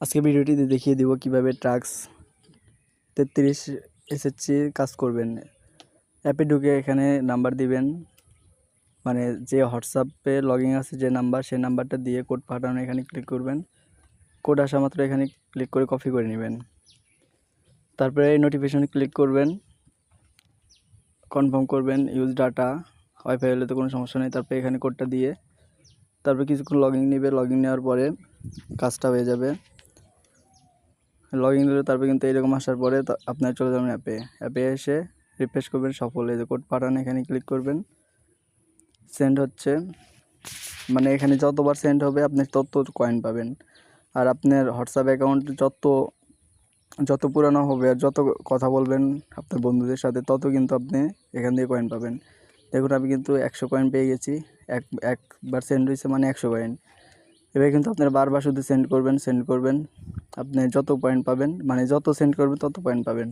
আজকে ভিডিওটিতে দেখিয়ে দিব কীভাবে ট্রাক্স তেত্রিশ এসএসসি কাজ করবেন। অ্যাপে ঢুকে এখানে নাম্বার দিবেন। মানে যে হোয়াটসঅ্যাপে লগইন আছে যে নাম্বার, সেই নাম্বারটা দিয়ে কোড পাঠানো এখানে ক্লিক করবেন। কোড আসা মাত্র এখানে ক্লিক করে কপি করে নেবেন। তারপরে নোটিফিকেশনে ক্লিক করবেন। কনফার্ম করবেন ইউজ ডাটা ওয়াইফাই হলে তো কোনো সমস্যা নেই। তারপরে এখানে কোডটা দিয়ে, তারপরে কিছুক্ষণ লগইন নেবে। লগইন নেওয়ার পরে কাজটা হয়ে যাবে। লগ ইন করে তারপরে কিন্তু এরকম আসার পরে আপনার চলে যাবেন অ্যাপে অ্যাপে এসে রিফ্রেশ করবেন সফল। এই যে কোড পাঠান, এখানে ক্লিক করবেন। সেন্ড হচ্ছে। মানে এখানে যতবার সেন্ড হবে আপনি তত কয়েন পাবেন। আর আপনার হোয়াটসঅ্যাপ অ্যাকাউন্ট যত যত পুরানো হবে আর যত কথা বলবেন আপনার বন্ধুদের সাথে, তত কিন্তু আপনি এখান থেকে কয়েন পাবেন। দেখুন, আমি কিন্তু একশো কয়েন পেয়ে গেছি। এক, একবার সেন্ড হয়েছে মানে একশো কয়েন এবার কিন্তু আপনারা বারবার শুধু সেন্ড করবেন সেন্ড করবেন। আপনি যত পয়েন্ট পাবেন মানে যত সেন্ড করবেন, তত পয়েন্ট পাবেন।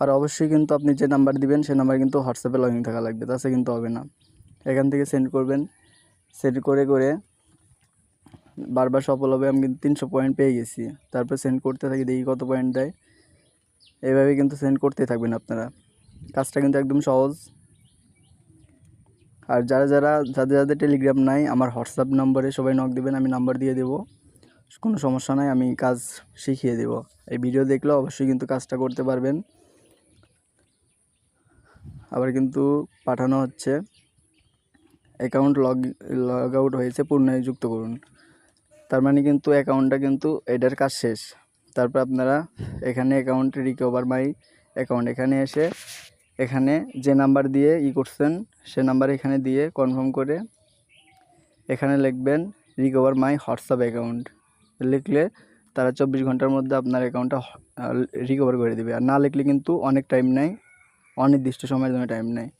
আর অবশ্যই কিন্তু আপনি যে নাম্বার দিবেন সেই নাম্বার কিন্তু হোয়াটসঅ্যাপে লগ থাকা লাগবে তাছাড়া কিন্তু হবে না। এখান থেকে সেন্ড করবেন সেন্ড করে করে বারবার সফল হবে, আমি কিন্তু তিনশো পয়েন্ট পেয়ে গেছি। তারপর সেন্ড করতে থাকি, দেখি কত পয়েন্ট দেয়। এইভাবে কিন্তু সেন্ড করতে থাকবেন আপনারা। কাজটা কিন্তু একদম সহজ। আর যারা যারা, যাদের যাদের টেলিগ্রাম নাই, আমার হোয়াটসঅ্যাপ নম্বরে সবাই নক দেবেন, আমি নাম্বার দিয়ে দেবো। কোনো সমস্যা নাই, আমি কাজ শিখিয়ে দেব। এই ভিডিও দেখলে অবশ্যই কিন্তু কাজটা করতে পারবেন। আবার কিন্তু পাঠানো হচ্ছে। অ্যাকাউন্ট লগ লগ আউট হয়েছে পুনরায় যুক্ত করুন। তার মানে কিন্তু অ্যাকাউন্টটা কিন্তু এটার কাজ শেষ। তারপর আপনারা এখানে অ্যাকাউন্ট রিকভার মাই অ্যাকাউন্ট এখানে এসে এখানে যে নাম্বার দিয়ে ই করছেন, সে নাম্বার এখানে দিয়ে কনফার্ম করে এখানে লিখবেন রিকভার মাই হোয়াটসঅ্যাপ অ্যাকাউন্ট লিখলে তারা চব্বিশ ঘণ্টার মধ্যে আপনার অ্যাকাউন্টটা রিকভার করে দেবে। আর না লিখলে কিন্তু অনেক টাইম নেয়, অনির্দিষ্ট সময়ের জন্য টাইম নেয়।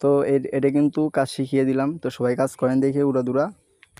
তো এটা কিন্তু কাজ শিখিয়ে দিলাম। তো সবাই কাজ করেন দেখে উড়াদুরা।